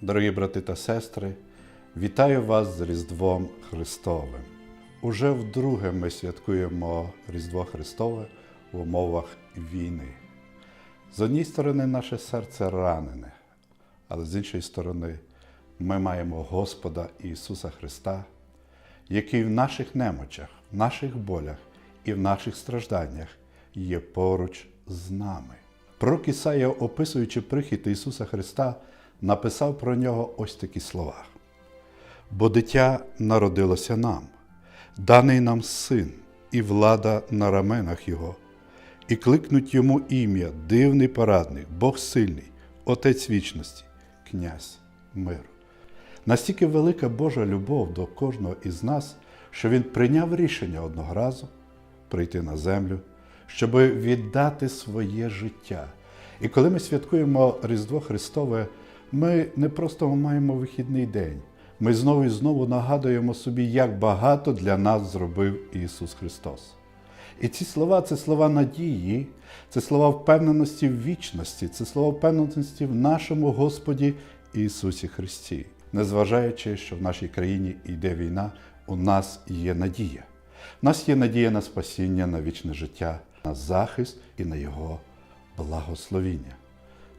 Дорогі брати та сестри, вітаю вас з Різдвом Христовим. Уже вдруге ми святкуємо Різдво Христове в умовах війни. З однієї сторони, наше серце ранене, але з іншої сторони, ми маємо Господа Ісуса Христа, який в наших немочах, в наших болях і в наших стражданнях є поруч з нами. Пророк Ісая, описуючи прихід Ісуса Христа, написав про нього ось такі слова. Бо дитя народилося нам, даний нам син, і влада на раменах Його, і кликнуть йому ім'я, дивний порадник, Бог сильний, Отець вічності, князь миру. Настільки велика Божа любов до кожного із нас, що Він прийняв рішення одного разу прийти на землю, щоб віддати своє життя. І коли ми святкуємо Різдво Христове, ми не просто маємо вихідний день. Ми знову і знову нагадуємо собі, як багато для нас зробив Ісус Христос. І ці слова це слова надії, це слова впевненості в вічності, це слова впевненості в нашому Господі Ісусі Христі. Незважаючи, що в нашій країні йде війна, у нас є надія. У нас є надія на спасіння, на вічне життя, на захист і на Його благословіння.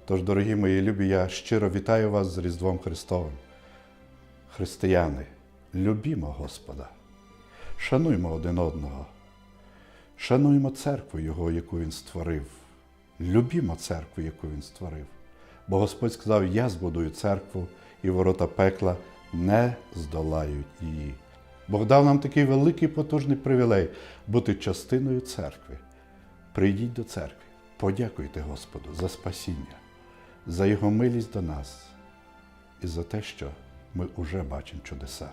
Тож, дорогі мої любі, я щиро вітаю вас з Різдвом Христовим. Християни, любімо Господа, шануймо один одного, шануймо церкву Його, яку Він створив. Любімо церкву, яку Він створив. Бо Господь сказав: Я збудую церкву, і ворота пекла не здолають її. Бог дав нам такий великий потужний привілей бути частиною церкви. Прийдіть до церкви, подякуйте Господу за спасіння, за Його милість до нас і за те, що ми вже бачимо чудеса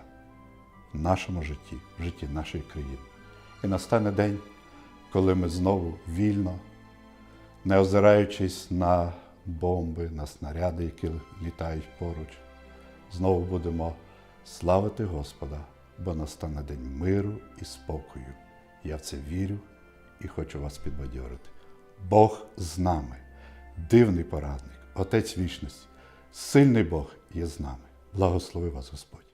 в нашому житті, в житті нашої країни. І настане день, коли ми знову вільно, не озираючись на бомби, на снаряди, які літають поруч, знову будемо славити Господа, бо настане день миру і спокою. Я в це вірю і хочу вас підбадьорити. Бог з нами, дивний порадник, Отець вічності, сильний Бог є з нами. Благослови вас Господь.